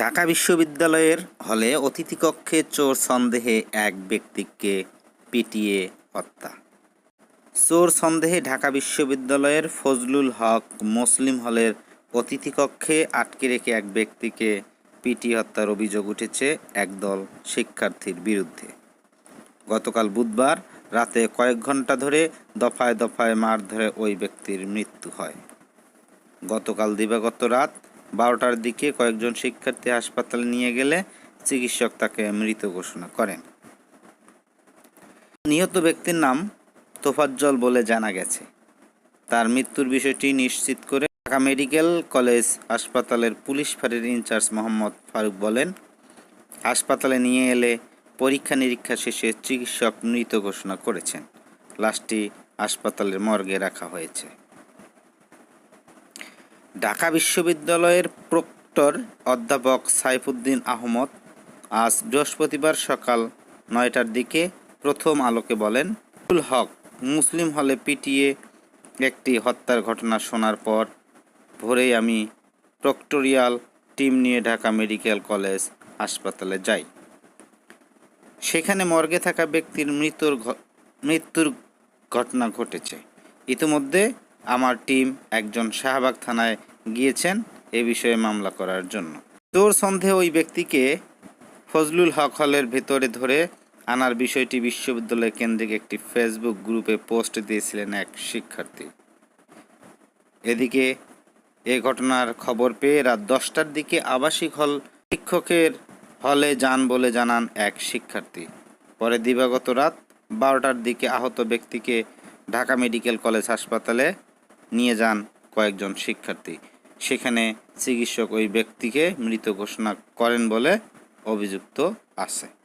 ঢাকা বিশ্ববিদ্যালয়ের হলে অতিথিকক্ষে চোর সন্দেহে এক ব্যক্তিকে পিটিয়ে হত্যা। চোর সন্দেহে ঢাকা বিশ্ববিদ্যালয়ের ফজলুল হক মুসলিম হলের অতিথিকক্ষে আটকে রেখে এক ব্যক্তিকে পিটিয়ে হত্যার অভিযোগ উঠেছে একদল শিক্ষার্থীর বিরুদ্ধে। গতকাল বুধবার রাতে কয়েক ঘণ্টা ধরে দফায় দফায় মারধরে ওই ব্যক্তির মৃত্যু হয়। গতকাল দিবাগত রাত বারোটার দিকে কয়েকজন শিক্ষার্থী হাসপাতালে নিয়ে গেলে চিকিৎসক তাকে মৃত ঘোষণা করেন। নিহত ব্যক্তির নাম তোফাজ্জল বলে জানা গেছে। তার মৃত্যুর বিষয়টি নিশ্চিত করে ঢাকা মেডিকেল কলেজ হাসপাতালের পুলিশ ফাঁড়ির ইনচার্জ মোহাম্মদ ফারুক বলেন, হাসপাতালে নিয়ে এলে পরীক্ষা নিরীক্ষা শেষে চিকিৎসক মৃত ঘোষণা করেছেন। লাশটি হাসপাতালের মর্গে রাখা হয়েছে। ঢাকা বিশ্ববিদ্যালয়ের প্রক্টর অধ্যাপক সাইফুদ্দিন আহমদ আজ বৃহস্পতিবার সকাল নয়টার দিকে প্রথম আলোকে বলেন উল হক মুসলিম হলে পিটিয়ে একটি হত্যার ঘটনা শোনার পর ভোরেই আমি প্রক্টোরিয়াল টিম নিয়ে ঢাকা মেডিকেল কলেজ হাসপাতালে যাই। সেখানে মর্গে থাকা ব্যক্তির মৃত্যুর মৃত্যুর ঘটনা ঘটেছে। ইতিমধ্যে আমার টিম একজন শাহবাগ থানায় গিয়েছেন এ বিষয়ে মামলা করার জন্য। তোর সন্দেহে ওই ব্যক্তিকে ফজলুল হক হলের ভেতরে ধরে আনার বিষয়টি বিশ্ববিদ্যালয় কেন্দ্রিক একটি ফেসবুক গ্রুপে পোস্ট দিয়েছিলেন এক শিক্ষার্থী। এদিকে এ ঘটনার খবর পেয়ে রাত দশটার দিকে আবাসিক হল শিক্ষকের হলে যান বলে জানান এক শিক্ষার্থী। পরে দিবাগত রাত বারোটার দিকে আহত ব্যক্তিকে ঢাকা মেডিকেল কলেজ হাসপাতালে নিয়ে যান কয়েকজন শিক্ষার্থী। সেখানে চিকিৎসক ওই ব্যক্তিকে মৃত ঘোষণা করেন বলে অভিযুক্ত আছে।